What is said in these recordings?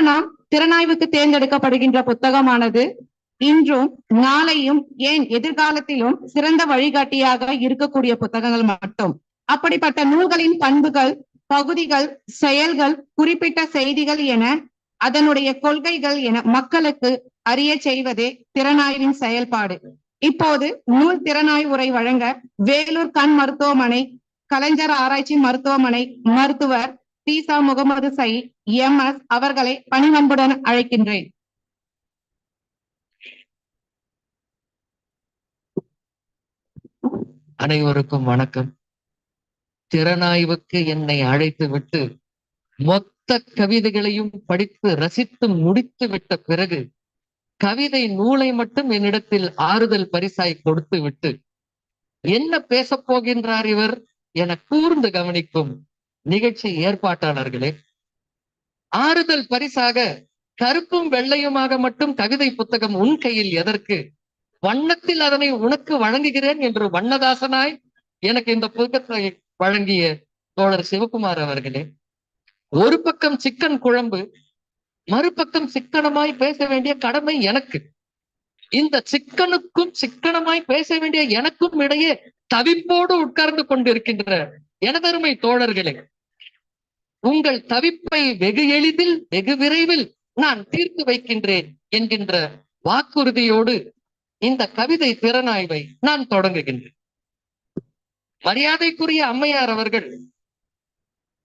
நாம் திறனாய்வுக்கு தேர்ந்தெடுக்கப்படுகின்ற புத்தகமானது. இன்றும் நாளையும் ஏன் எதிர்காலத்திலும் சிறந்த வழிகாட்டியாக இருக்கக்கூடிய புத்தகங்கள் மட்டும். அப்படிப்பட்ட நூல்களின் பண்புகள் பகுதிகள் செயல்கள் குறிப்பிட்ட செய்திகள் என அதனுடைய கொள்கைகள் என மக்களுக்கு அறிய செய்வதே திறனாய்வின் செயல்பாடு. இப்போது நூல் திறனாய்வுரை வழங்க வேலூர் கண் மருத்துவமனை கலைஞர் ஆராய்ச்சி மருத்துவமனை மருத்துவர் தீசா முகமது சயீத் எம் எஸ் அவர்களை பணிவன்புடன் அழைக்கின்றேன். அனைவருக்கும் வணக்கம். திறனாய்வுக்கு என்னை அழைத்து விட்டு மொத்த கவிதைகளையும் படித்து ரசித்து முடித்து விட்ட பிறகு கவிதை நூலை மட்டும் என்னிடத்தில் ஆறுதல் பரிசாய் கொடுத்து விட்டு என்ன பேசப் போகின்றார் இவர் என கூர்ந்து கவனிக்கும் நிகழ்ச்சி ஏற்பாட்டாளர்களே ஆறுதல் பரிசாக கருப்பும் வெள்ளையுமாக மட்டும் கவிதை புத்தகம் உன் கையில் எதற்கு? வண்ணத்தில் அதனை உனக்கு வழங்குகிறேன் என்று வண்ணதாசனாய் எனக்கு இந்த புத்தகத்தை வழங்கிய தோழர் சிவகுமார் அவர்களே ஒரு பக்கம் சிக்கன் குழம்பு மறுபக்கம் சிக்கனமாய் பேச வேண்டிய கடமை எனக்கு. இந்த சிக்கனுக்கும் சிக்கனமாய் பேச வேண்டிய எனக்கும் இடையே தவிப்போடு உட்கார்ந்து கொண்டிருக்கின்ற எனதருமை தோழர்களே உங்கள் தவிப்பை வெகு எளிதில் வெகு விரைவில் நான் தீர்த்து வைக்கின்றேன் என்கின்ற வாக்குறுதியோடு இந்த கவிதை திறனாய்வை நான் தொடங்குகின்றேன். மரியாதைக்குரிய அம்மையார் அவர்கள்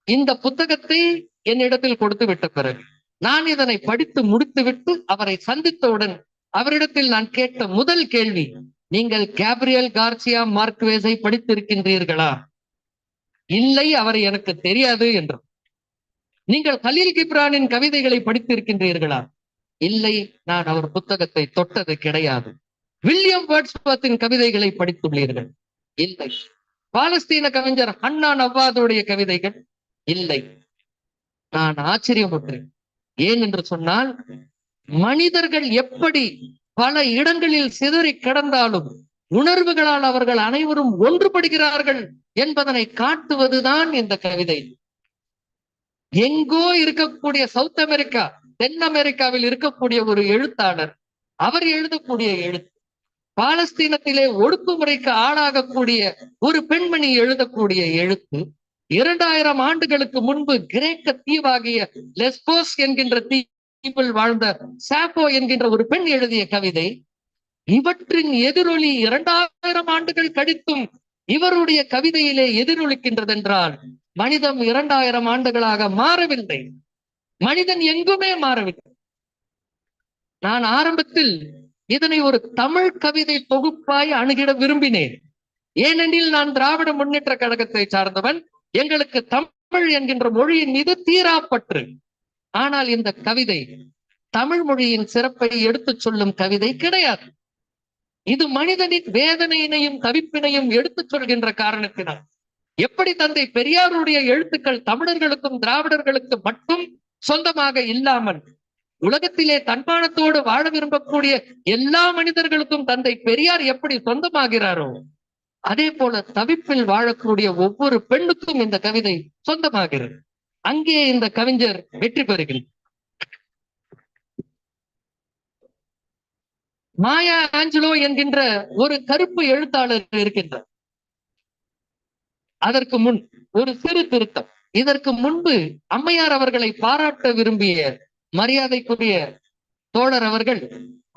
இந்த புத்தகத்தை என்னிடத்தில் கொடுத்து விட்ட பிறகு நான் இதனை படித்து முடித்துவிட்டு அவரை சந்தித்தவுடன் அவரிடத்தில் நான் கேட்ட முதல் கேள்வி நீங்கள் கேப்ரியல் கார்சியா மார்க்வேஸை படித்திருக்கின்றீர்களா? இல்லை அவரை எனக்கு தெரியாது என்றார். நீங்கள் கலீல் கிப்ரானின் கவிதைகளை படித்திருக்கின்றீர்களா? இல்லை நான் அவர் புத்தகத்தை தொட்டது கிடையாது. வில்லியம் வேர்ட்ஸ்வர்த்தின் கவிதைகளை படித்துள்ளீர்கள்? இல்லை. பாலஸ்தீன கவிஞர் ஹன்னா நவ்வாதுடைய கவிதைகள்? இல்லை. நான் ஆச்சரியப்பட்டேன் ஏன் என்று சொன்னால் மனிதர்கள் எப்படி பல இடங்களில் சிதறி கிடந்தாலும் உணர்வுகளால் அவர்கள் அனைவரும் ஒன்றுபடுகிறார்கள் என்பதனை காட்டுவதுதான் இந்த கவிதை. எங்கோ இருக்கக்கூடிய சவுத் அமெரிக்கா தென் அமெரிக்காவில் இருக்கக்கூடிய ஒரு எழுத்தாளர் அவர் எழுதக்கூடிய எழுத்து பாலஸ்தீனத்திலே ஒடுக்குமுறைக்கு ஆளாகக்கூடிய ஒரு பெண்மணி எழுதக்கூடிய எழுத்து இரண்டாயிரம் ஆண்டுகளுக்கு முன்பு கிரேக்க தீவாகிய லெஸ்போஸ் என்கின்ற தீவில் வாழ்ந்த சாப்போ என்கின்ற ஒரு பெண் எழுதிய கவிதை இவற்றின் எதிரொலி இரண்டாயிரம் ஆண்டுகள் கழித்தும் இவருடைய கவிதையிலே எதிரொலிக்கின்றது என்றால் மனிதம் இரண்டாயிரம் ஆண்டுகளாக மாறவில்லை. மனிதன் எங்குமே மாறவில்லை. நான் ஆரம்பத்தில் இதனை ஒரு தமிழ் கவிதை தொகுப்பாய் அணுகிட விரும்பினேன். ஏனெனில் நான் திராவிட முன்னேற்ற கழகத்தை சார்ந்தவன். எங்களுக்கு தமிழ் என்கின்ற மொழியின் மீது தீராப்பற்று. ஆனால் இந்த கவிதை தமிழ் மொழியின் சிறப்பை எடுத்துச் சொல்லும் கவிதை கிடையாது. இது மனிதனின் வேதனையினையும் தவிப்பினையும் எடுத்துச் சொல்கின்ற காரணத்தினால். எப்படி தந்தை பெரியாருடைய எழுத்துக்கள் தமிழர்களுக்கும் திராவிடர்களுக்கும் மட்டும் சொந்தமாக இல்லாமல் உலகத்திலே தன்மானத்தோடு வாழ விரும்பக்கூடிய எல்லா மனிதர்களுக்கும் தந்தை பெரியார் எப்படி சொந்தமாகிறாரோ அதே போல தவிப்பில் வாழக்கூடிய ஒவ்வொரு பெண்ணுக்கும் இந்த கவிதை சொந்தமாகிறது. அங்கே இந்த கவிஞர் வெற்றி பெறுகிறார். மாயா ஆஞ்சலோ என்கின்ற ஒரு கருப்பு எழுத்தாளர் இருக்கின்றார். அதற்கு முன் ஒரு சிறு திருத்தம். இதற்கு முன்பு அம்மையார் அவர்களை பாராட்ட விரும்பிய மரியாதைக்குரிய தோழர் அவர்கள்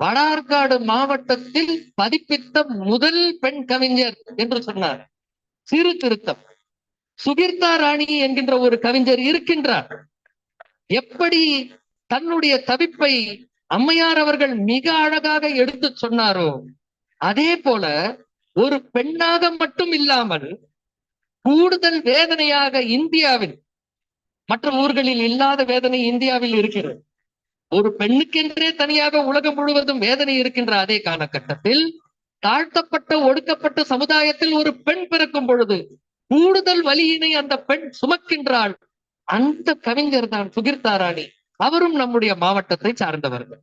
வடார்காடு மாவட்டத்தில் பதிப்பித்த முதல் பெண் கவிஞர் என்று சொன்னார். சிறு திருத்தம். சுகிர்தா ராணி என்கின்ற ஒரு கவிஞர் இருக்கின்றார். எப்படி தன்னுடைய தவிப்பை அம்மையார் அவர்கள் மிக அழகாக எடுத்து சொன்னாரோ அதே போல ஒரு பெண்ணாக மட்டும் இல்லாமல் கூடுதல் வேதனையாக இந்தியாவில் மற்ற ஊர்களில் இல்லாத வேதனை இந்தியாவில் இருக்கிறது. ஒரு பெண்ணுக்கென்றே தனியாக உலகம் முழுவதும் வேதனை இருக்கின்ற அதே காலகட்டத்தில் தாழ்த்தப்பட்ட ஒடுக்கப்பட்ட சமுதாயத்தில் ஒரு பெண் பிறக்கும் பொழுது கூடுதல் வலியினை அந்த பெண் சுமக்கின்றாள். அந்த கவிஞர் தான் சுகிர்தாராணி அவரும் நம்முடைய மாவட்டத்தை சார்ந்தவர்கள்.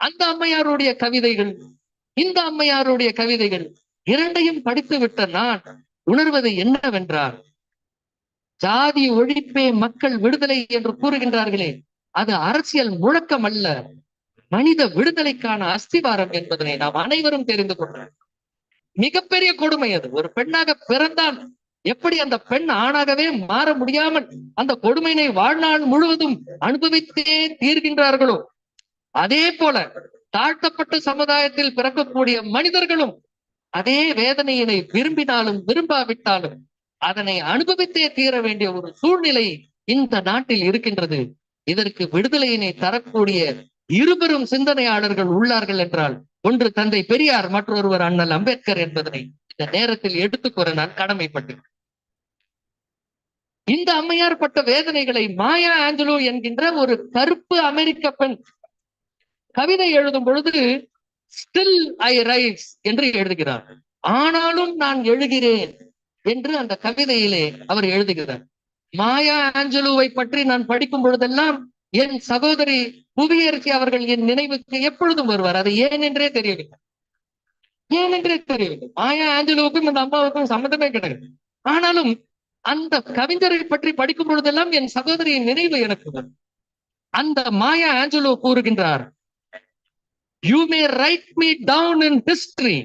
அந்த அம்மையாருடைய கவிதைகள் இந்த அம்மையாருடைய கவிதைகள் இரண்டையும் படித்து விட்ட நான் உணர்வது என்னவென்றால் ஜாதி ஒழிப்பே மக்கள் விடுதலை என்று கூறுகின்றார்களே அது அரசியல் முழக்கம் அல்ல மனித விடுதலைக்கான அஸ்திவாரம் என்பதனை நாம் அனைவரும் தெரிந்து கொண்டோம். மிகப்பெரிய கொடுமை அது. ஒரு பெண்ணாக பிறந்தால் எப்படி அந்த பெண் ஆணாகவே மாற முடியாமல் அந்த கொடுமையினை வாழ்நாள் முழுவதும் அனுபவித்தே தீர்கின்றார்களோ? அதே போல தாழ்த்தப்பட்ட சமுதாயத்தில் பிறக்கக்கூடிய மனிதர்களும் அதே வேதனையினை விரும்பினாலும் விரும்பாவிட்டாலும் அதனை அனுபவித்தே தீர வேண்டிய ஒரு சூழ்நிலை இந்த நாட்டில் இருக்கின்றது. இதற்கு விடுதலையினை தரக்கூடிய இருபெரும் சிந்தனையாளர்கள் உள்ளார்கள் என்றால் ஒன்று தந்தை பெரியார் மற்றொருவர் அண்ணல் அம்பேத்கர் என்பதனை இந்த நேரத்தில் எடுத்துக்கூற நான் கடமைப்பட்டேன் இந்த அம்மையார் பட்ட வேதனைகளை மாயா ஆஞ்சலோ என்கின்ற ஒரு கருப்பு அமெரிக்க பெண் கவிதை எழுதும் பொழுது ஸ்டில் ஐ ரைட்ஸ் என்று எழுதுகிறார். ஆனாலும் நான் எழுகிறேன் என்று அந்த கவிதையிலே அவர் எழுதுகிறார். மாயா ஆஞ்சலோவை பற்றி நான் படிக்கும் பொழுதெல்லாம் என் சகோதரி புவியரசி அவர்கள் என் நினைவுக்கு எப்பொழுதும் வருவார். அது ஏன் என்றே தெரியவில்லை. ஏன் என்றே தெரியவில்லை. மாயா ஆஞ்சலோவுக்கும் இந்த அம்மாவுக்கும் சம்மந்தமே கிடையாது. ஆனாலும் அந்த கவிஞரை பற்றி படிக்கும் பொழுதெல்லாம் என் சகோதரியின் நினைவு எனக்கு வரும். அந்த மாயா ஆஞ்சலோ கூறுகின்றார் you may write me down in history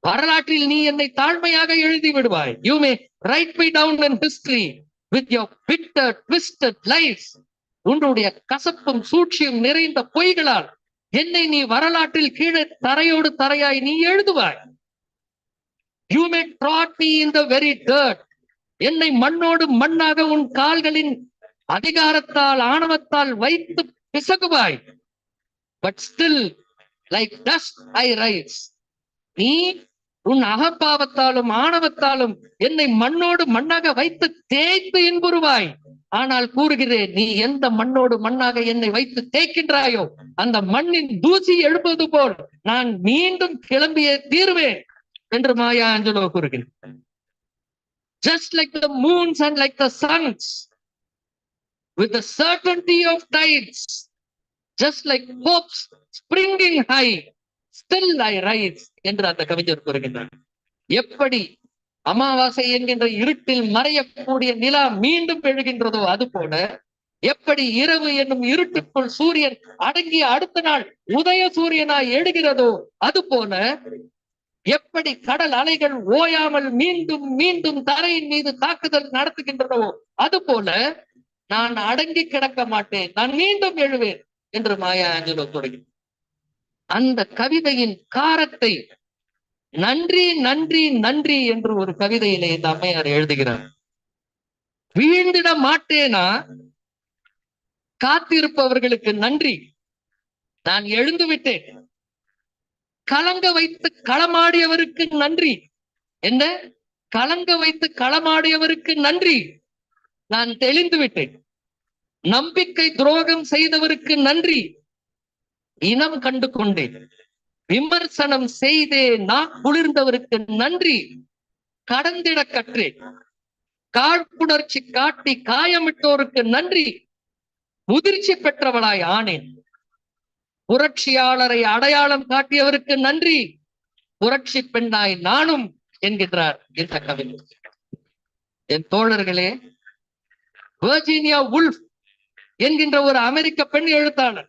வரலாற்றில் நீ என்னை தாழ்மையாக எழுதி விடுவாய். You may write me down in history with your bitter twisted life உன்னுடைய கசப்பும் சூழ்ச்சியும் நிறைந்த பொய்களால் என்னை நீ வரலாற்றில் கீழே தரையோடு தரையாய் நீ எழுதுவாய். You may trod me in the very dirt என்னை மண்ணோடு மண்ணாக உன் கால்களின் அதிகாரத்தால் ஆணவத்தால் வைத்து பிசகுவாய். But still like dust I rise நீ உன் அகப்பாவத்தாலும் ஆணவத்தாலும் என்னை மண்ணோடு மண்ணாக வைத்து தேய்த்து இன்புறுவாய். ஆனால் கூறுகிறேன் நீ எந்த மண்ணோடு மண்ணாக என்னை வைத்து தேய்க்கின்றாயோ அந்த மண்ணின் தூசி எழுப்பது போல் நான் மீண்டும் கிளம்பியே தீருவேன் என்று மாயா அஞ்சலோ கூறுகிறேன் just like the moons and like the suns with certainty of tides just like hopes springing high still I rise என்று அந்த கவிஞர் கூறுகின்றார். எப்படி அமாவாசை என்கின்ற இருட்டில் மறையக்கூடிய நிலா மீண்டும் எழுகின்றதோ அது போல எப்படி இரவு என்னும் இருட்டுக்குள் சூரியன் அடங்கிய அடுத்த நாள் உதய சூரியனாய் எழுகிறதோ அது போல எப்படி கடல் அலைகள் ஓயாமல் மீண்டும் மீண்டும் தரையின் மீது தாக்குதல் நடத்துகின்றனவோ அது போல நான் அடங்கி கிடக்க மாட்டேன் நான் மீண்டும் எழுவேன் என்று மாயா ஆஞ்சலோ தொடங்கி அந்த கவிதையின் காரத்தை நன்றி நன்றி நன்றி என்று ஒரு கவிதையிலே இந்த அம்மையார் எழுதுகிறார். வீழ்ந்திட மாட்டேனா? காத்திருப்பவர்களுக்கு நன்றி. நான் எழுந்து விட்டேன். கலங்க வைத்து களமாடியவருக்கு நன்றி. என்ன? கலங்க வைத்து களமாடியவருக்கு நன்றி. நான் தெளிந்து விட்டேன். நம்பிக்கை துரோகம் செய்தவருக்கு நன்றி. இனம் கண்டு கொண்டேன். விமர்சனம் செய்தே நான் குளிர்ந்தவருக்கு நன்றி. கடந்திட கற்றேன் காழ்ப்புணர்ச்சி காட்டி காயமிட்டோருக்கு நன்றி. முதிர்ச்சி பெற்றவளாய் ஆனேன். புரட்சியாளரை அடையாளம் காட்டியவருக்கு நன்றி. புரட்சி பெண்ணாய் நானும் என்கின்றார் இந்த கவிஞர். என் தோழர்களே வெர்ஜீனியா உல்ஃப் என்கின்ற ஒரு அமெரிக்க பெண் எழுத்தாளர்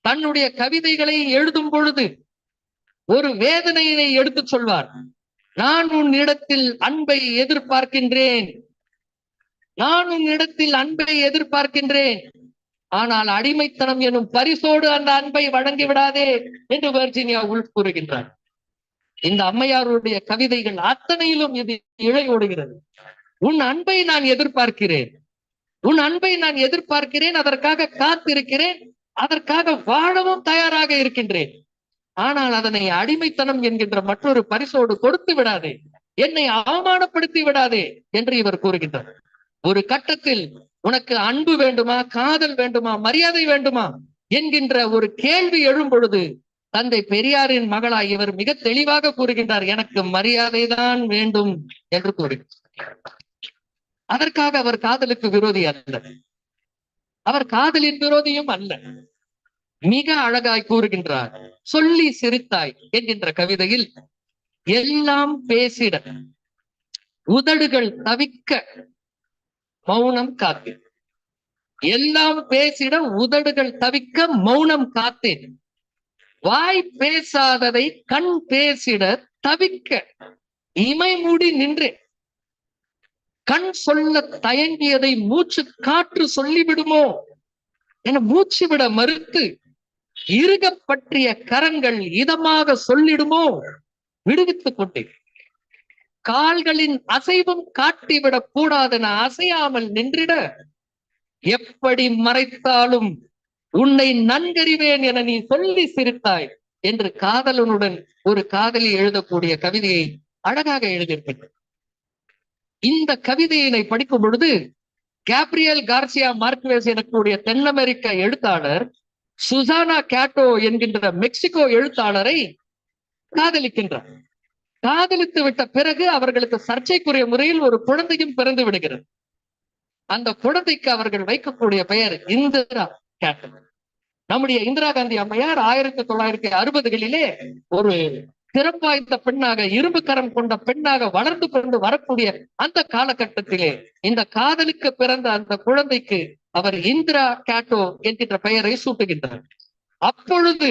தன்னுடைய கவிதைகளை எழுதும் பொழுது ஒரு வேதனையினை எடுத்துச் சொல்வார். நான் உன் இடத்தில் அன்பை எதிர்பார்க்கின்றேன். நான் உன் இடத்தில் அன்பை எதிர்பார்க்கின்றேன். ஆனால் அடிமைத்தனம் எனும் பரிசோடு அந்த அன்பை வழங்கி விடாதே என்று வர்ஜினியா உள் கூறுகின்றார். இந்த அம்மையாருடைய கவிதைகள் அத்தனையிலும் இது இழையோடுகிறது உன் அன்பை நான் எதிர்பார்க்கிறேன். உன் அன்பை நான் எதிர்பார்க்கிறேன் அதற்காக காத்திருக்கிறேன் அதற்காக வாழவும் தயாராக இருக்கின்றேன். ஆனால் அதனை அடிமைத்தனம் என்கின்ற மற்றொரு பரிசோடு கொடுத்து விடாதே என்னை அவமானப்படுத்தி விடாதே என்று இவர் கூறுகின்றார். ஒரு கட்டத்தில் உனக்கு அன்பு வேண்டுமா காதல் வேண்டுமா மரியாதை வேண்டுமா என்கின்ற ஒரு கேள்வி எழும் பொழுது தந்தை பெரியாரின் மகளாய் இவர் மிக தெளிவாக கூறுகின்றார் எனக்கு மரியாதை தான் வேண்டும் என்று கூறுகின்றார். அதற்காக அவர் காதலுக்கு விரோதி அல்ல. அவர் காதலின் விரோதியும் அல்ல. மிக அழகாய் கூறுகின்றார். சொல்லி சிரித்தாய் என்கின்ற கவிதையில் எல்லாம் பேசிட உதடுகள் தவிக்க மௌனம் காத்தேன். எல்லாம் பேசிட உதடுகள் தவிக்க மௌனம் காத்தேன். வாய் பேசாததை கண் பேசிட தவிக்க இமை மூடி நின்றேன். கண் சொல்ல தயங்கியதை மூச்சு காற்று சொல்லிவிடுமோ? என மூச்சு விட மறுத்து இருக பற்றிய கரங்கள் இதமாக சொல்லிடுமோ? விடுவித்துக் கொண்டேன். கால்களின் அசைவும் காட்டிவிடக் கூடாதென அசையாமல் நின்றிட எப்படி மறைத்தாலும் உன்னை நன்கறிவேன் என நீ சொல்லி சிரித்தாய் என்று காதலனுடன் ஒரு காதலி எழுதக்கூடிய கவிதையை அழகாக எழுதியிருக்கிறது இந்த கவிதையினை படிக்கும் பொழுது கேப்ரியல் கார்சியா மார்க்வேஸ் எனக்கூடிய தென் அமெரிக்க எழுத்தாளர் சுசானா கேட்டோ என்கின்ற மெக்சிகோ எழுத்தாளரை காதலிக்கின்றார். காதலித்து விட்ட பிறகு அவர்களுக்கு சர்ச்சைக்குரிய முறையில் ஒரு குழந்தையும் பிறந்து விடுகிறது. அந்த குழந்தைக்கு அவர்கள் வைக்கக்கூடிய பெயர் இந்திரா கேட்டோ. நம்முடைய இந்திரா காந்தி அம்மையார் ஆயிரத்தி தொள்ளாயிரத்தி அறுபதுகளிலே ஒரு திறம் வாய்ந்த பெண்ணாக இரும்பு கரம் கொண்ட பெண்ணாக வளர்ந்து கொண்டு வரக்கூடிய அந்த காலகட்டத்திலே இந்த காதலுக்கு பிறந்த அந்த குழந்தைக்கு அவர் இந்திரா கேட்டோ என்கின்ற பெயரை சூட்டுகின்றார். அப்பொழுது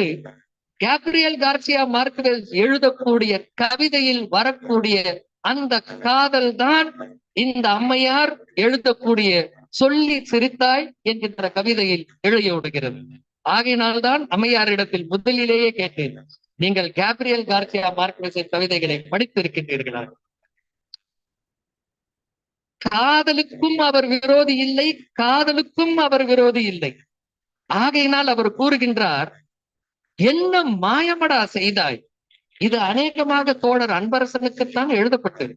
கேப்ரியல் கார்சியா மார்க்வெஸ் எழுதக்கூடிய கவிதையில் வரக்கூடிய அந்த காதல் தான் இந்த அம்மையார் எழுதக்கூடிய சொல்லி சிரித்தாய் என்கின்ற கவிதையில் எழுதியோடுகிறது ஆகையினால்தான் அம்மையாரிடத்தில் முதலிலேயே கேட்டேன். நீங்கள் கேப்ரியல் கார்சியா மார்க்வெஸின் கவிதைகளை படித்திருக்கின்றீர்களா? காதலுக்கும் அவர் விரோதி இல்லை காதலுக்கும் அவர் விரோதி இல்லை. ஆகையினால் அவர் கூறுகின்றார் என்ன மாயமடா செய்தாய்? இது அநேகமாக தோழர் அன்பரசனுக்குத்தான் எழுதப்பட்டது.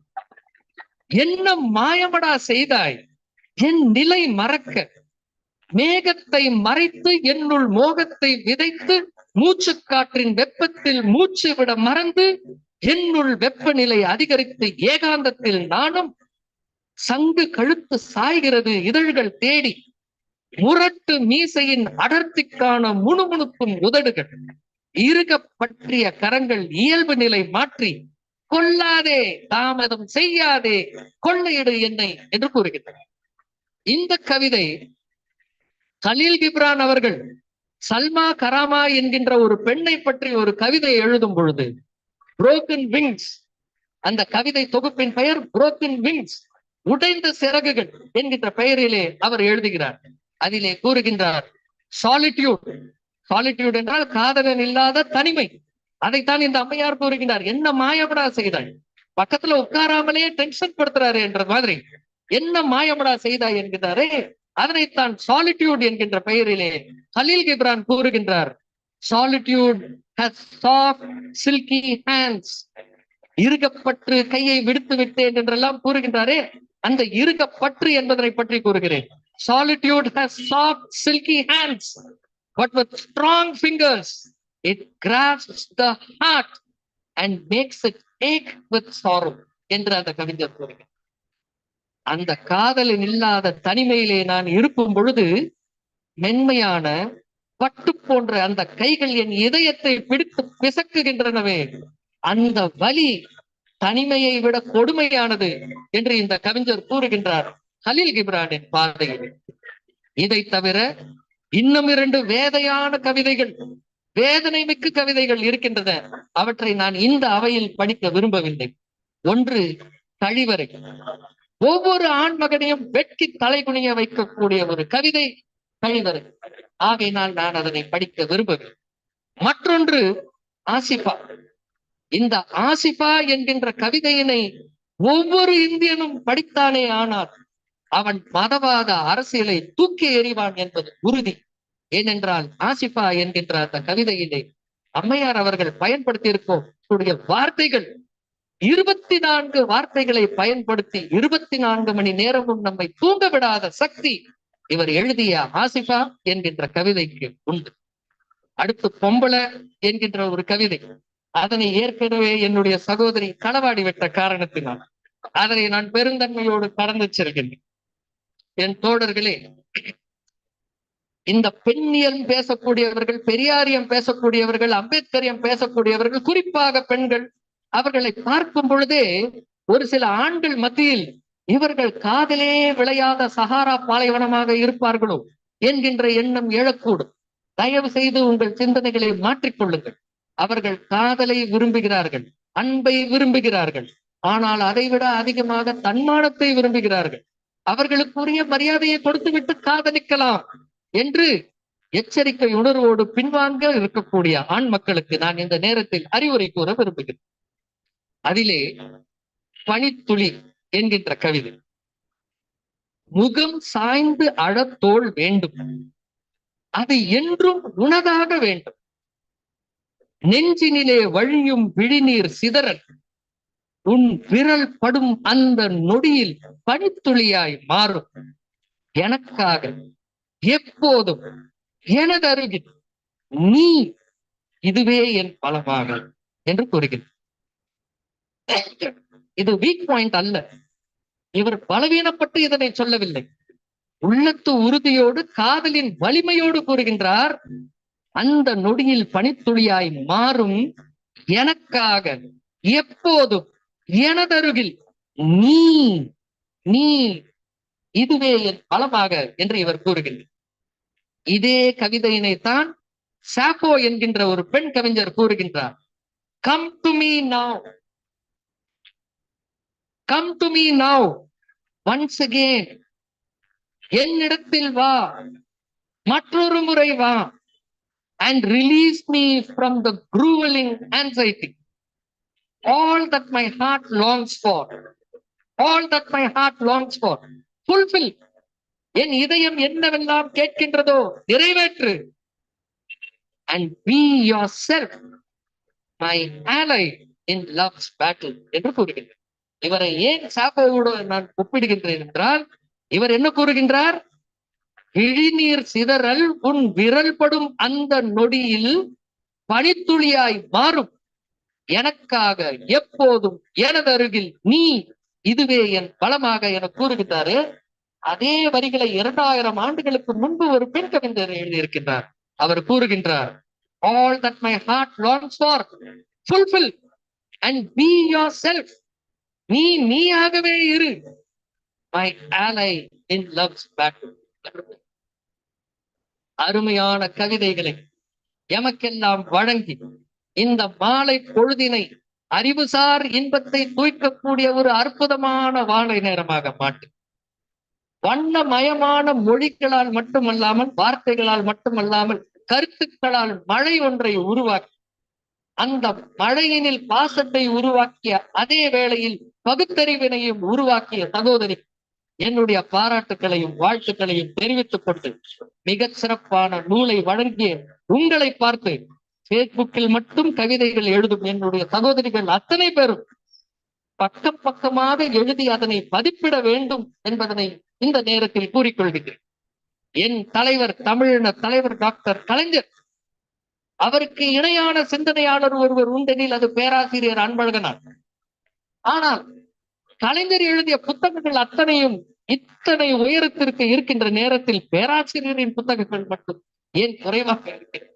என்ன மாயமடா செய்தாய்? என் நிலை மறக்க மேகத்தை மறைத்து என்னுள் மோகத்தை விதைத்து மூச்சு காற்றின் வெப்பத்தில் மூச்சு விட மறந்து என்னுள் வெப்பநிலை அதிகரித்து ஏகாந்தத்தில் நானும் சங்கு கழுத்து சாய்கிறது இதழ்கள் தேடி முரட்டு மீசையின் அடர்த்திக்கான முணுமுணுக்கும் உதடுகள் இருக பற்றிய கரங்கள் இயல்பு நிலை மாற்றி கொல்லாதே தாமதம் செய்யாதே கொள்ளையிடு என்னை என்று கூறுகின்றனர். இந்த கவிதை கலீல் கிப்ரான் அவர்கள் சல்மா கராமா என்கின்ற ஒரு பெண்ணை பற்றி ஒரு கவிதை எழுதும் பொழுது புரோக்கன் விங்ஸ் அந்த கவிதை தொகுப்பின் பெயர் புரோக்கன் விங்ஸ் உடைந்த சிறகுகள் என்கின்ற பெயரிலே அவர் எழுதுகிறார். அதிலே கூறுகின்றார் சாலிட்யூட் சாலிட்யூட் என்றால் காதலன் இல்லாத தனிமை. அதைத்தான் இந்த அம்மையார் கூறுகின்றார். என்ன மாயப்படா செய்தாள் பக்கத்துல உட்காராமலே டென்ஷன் படுத்துறாரு என்ற மாதிரி. என்ன மாயமடா செய்தாய்? என்கிறாரே. அதனைத்தான் சாலிட்யூட் என்கின்ற பெயரிலே ஹலீல் கிப்ரான் கூறுகின்றார். Solitude has soft silky hands இருக்கப்பற்று கையை விடுத்து விட்டேன் என்றெல்லாம் கூறுகின்றாரே அந்த இருக்கப்பற்று என்பதனை பற்றி கூறுகிறேன். Solitude has soft silky hands but with strong fingers it grasp the heart and makes it ache with sorrow என்று அந்த கவிஞர் கூறுகிறார். அந்த காதலின் இல்லாத தனிமையிலே நான் இருக்கும் பொழுது மென்மையான பட்டு போன்ற அந்த கைகள் என் இதயத்தை பிடித்து பிசக்குகின்றனவே. அந்த வலி தனிமையை விட கொடுமையானது என்று இந்த கவிஞர் கூறுகின்றார் ஹலில் கிப்ரானின் பாதையில். இதை தவிர இன்னும் இரண்டு வேதையான கவிதைகள் வேதனை மிக்க கவிதைகள் இருக்கின்றன. அவற்றை நான் இந்த அவையில் படிக்க விரும்பவில்லை. ஒன்று கழிவறை ஒவ்வொரு ஆண் மகனையும் வெட்கி தலைகுனிய வைக்கக்கூடிய ஒரு கவிதை கழிவறை. ஆகையினால் நான் அதனை படிக்க விரும்பவில்லை. மற்றொன்று ஆசிபா இந்த ஆசிபா என்கின்ற கவிதையினை ஒவ்வொரு இந்தியனும் படித்தானே ஆனால் அவன் மதவாத அரசியலை தூக்கி எறிவான் என்பது உறுதி. ஏனென்றால் ஆசிபா என்கின்ற அந்த கவிதையிலே அம்மையார் அவர்கள் பயன்படுத்தி இருக்கக்கூடிய வார்த்தைகள் இருபத்தி நான்கு வார்த்தைகளை பயன்படுத்தி இருபத்தி நான்கு மணி நேரமும் நம்மை தூங்க விடாத சக்தி இவர் எழுதிய ஆசிஃபா என்கின்ற கவிதைக்கு உண்டு. அடுத்து பொம்பளை என்கின்ற ஒரு கவிதை. அதனை ஏற்கனவே என்னுடைய சகோதரி களவாடி விட்ட காரணத்தினால் அதனை நான் பெருந்தன்மையோடு கடந்து செல்கின்றேன். என் தோழர்களே இந்த பெண்ணியம் பேசக்கூடியவர்கள் பெரியாரியம் பேசக்கூடியவர்கள் அம்பேத்கரியம் பேசக்கூடியவர்கள் குறிப்பாக பெண்கள் அவர்களை பார்க்கும் பொழுதே ஒரு சில ஆண்கள் மத்தியில் இவர்கள் காதலே விளையாத சஹாரா பாலைவனமாக இருப்பார்களோ என்கின்ற எண்ணம் எழக்கூடும் தயவு செய்து உங்கள் சிந்தனைகளை மாற்றிக்கொள்ளுங்கள். அவர்கள் காதலை விரும்புகிறார்கள் அன்பை விரும்புகிறார்கள் ஆனால் அதைவிட அதிகமாக தன்மானத்தை விரும்புகிறார்கள். அவர்களுக்குரிய மரியாதையை கொடுத்துவிட்டு காதலிக்கலாம் என்று எச்சரிக்கை உணர்வோடு பின்வாங்க இருக்கக்கூடிய ஆண் மக்களுக்கு நான் இந்த நேரத்தில் அறிவுரை கூற விரும்புகிறேன். அதிலே பனித்துளி என்கின்ற கவிதை. முகம் சாய்ந்து அழத்தோள் வேண்டும். அது என்றும் உனதாக வேண்டும். நெஞ்சினிலே வழியும் விழிநீர் சிதறல். உன் விரல் படும் அந்த நொடியில் பனித்துளியாய் மாறும். எனக்காக எப்போதும் எனது அருகில் நீ இதுவே என் பலமாக என்று கூறுகிறேன். இது வீக் பாயிண்ட் அல்ல. இவர் பலவீனப்பட்டு இதனை சொல்லவில்லை. உள்ளத்து உறுதியோடு காதலின் வலிமையோடு கூறுகின்றார். அந்த நொடியில் பனித்துளியாய் மாறும். எனக்காக எப்போதும் எனதருகில் நீ நீ இதுவே என் பலமாக என்று இவர் கூறுகின்றார். இதே கவிதையினைத்தான் சாப்போ என்கின்ற ஒரு பெண் கவிஞர் கூறுகின்றார். Come to me now come to me now once again என்னிடத்தில் வா மற்றொரு முறை வா and release me from the gruelling anxiety all that my heart longs for all that my heart longs for fulfil என் இதயம் என்னவெல்லாம் கேட்கின்றதோ நிறைவேற்று and be yourself my ally in loves battle என்று கூறுகின்றனர் இவரை ஏன் சாப்போவோடு நான் ஒப்பிடுகின்றேன் என்றால் இவர் என்ன கூறுகின்றார்? கிழிநீர் சிதறல் உன் விரல் படும் அந்த நொடியில் பனித்துளியாய் மாறும். எனக்காக எப்போதும் எனது அருகில் நீ இதுவே என் பலமாக என கூறுகின்றாரு. அதே வரிகளை இரண்டாயிரம் ஆண்டுகளுக்கு முன்பு ஒரு பெண் கவிஞர் எழுதியிருக்கின்றார். அவர் கூறுகின்றார் all that my heart heart for fulfil and be yourself நீ நீயாகவே இரு. மை ஆலை இன் லவ்ஸ் அருமையான கவிதைகளை எமக்கெல்லாம் வழங்கி இந்த மாலை பொழுதினை அறிவுசார் இன்பத்தை தூய்க்கக்கூடிய ஒரு அற்புதமான வாழை நேரமாக மாட்டு வண்ணமயமான மொழிகளால் மட்டுமல்லாமல் வார்த்தைகளால் மட்டுமல்லாமல் கருத்துக்களால் மழை ஒன்றை உருவாக்கி அந்த மழையினில் பாசத்தை உருவாக்கிய அதே வேளையில் பகுத்தறிவினையும் உருவாக்கிய சகோதரி என்னுடைய பாராட்டுகளையும் வாழ்த்துக்களையும் தெரிவித்துக் கொண்டு மிகச் சிறப்பான நூலை வழங்கிய உங்களை பார்த்து பேஸ்புக்கில் மட்டும் கவிதைகள் எழுதும் என்னுடைய சகோதரிகள் அத்தனை பேரும் பக்கம் பக்கமாக எழுதி அதனை பதிப்பிட வேண்டும் என்பதனை இந்த நேரத்தில் கூறிக்கொள்கிறேன் என் தலைவர் தமிழின தலைவர் டாக்டர் கலைஞர் அவருக்கு இணையான சிந்தனையாளர் ஒருவர் உண்டெனில் அது பேராசிரியர் அன்பழகனார். ஆனால் கலைஞர் எழுதிய புத்தகங்கள் அத்தனையும் இத்தனை உயரத்திற்கு இருக்கின்ற நேரத்தில் பேராசிரியரின் புத்தகங்கள் மட்டும் ஏன் குறைவாக இருக்கிறது?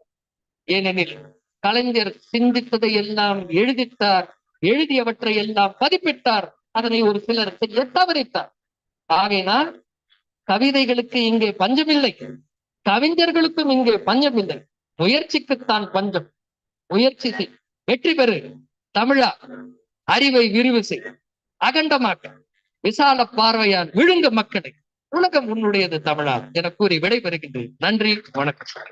ஏனெனில் கலைஞர் சிந்தித்ததை எல்லாம் எழுதித்தார் எழுதியவற்றை எல்லாம் பதிப்பிட்டார் அதனை ஒரு சிலர் செய்ய தவறித்தார்? ஆகையினால் கவிதைகளுக்கு இங்கே பஞ்சமில்லை கவிஞர்களுக்கும் இங்கே பஞ்சமில்லை முயற்சிக்குத்தான் பஞ்சம். முயற்சி செய். வெற்றி பெறு. தமிழா. அறிவை விரிவு செய். அகண்டமாக்க விசால பார்வையால் விழுங்க மக்களை. உலகம் உன்னுடையது தமிழா. என கூறி விடைபெறுகின்றேன். நன்றி. வணக்கம்.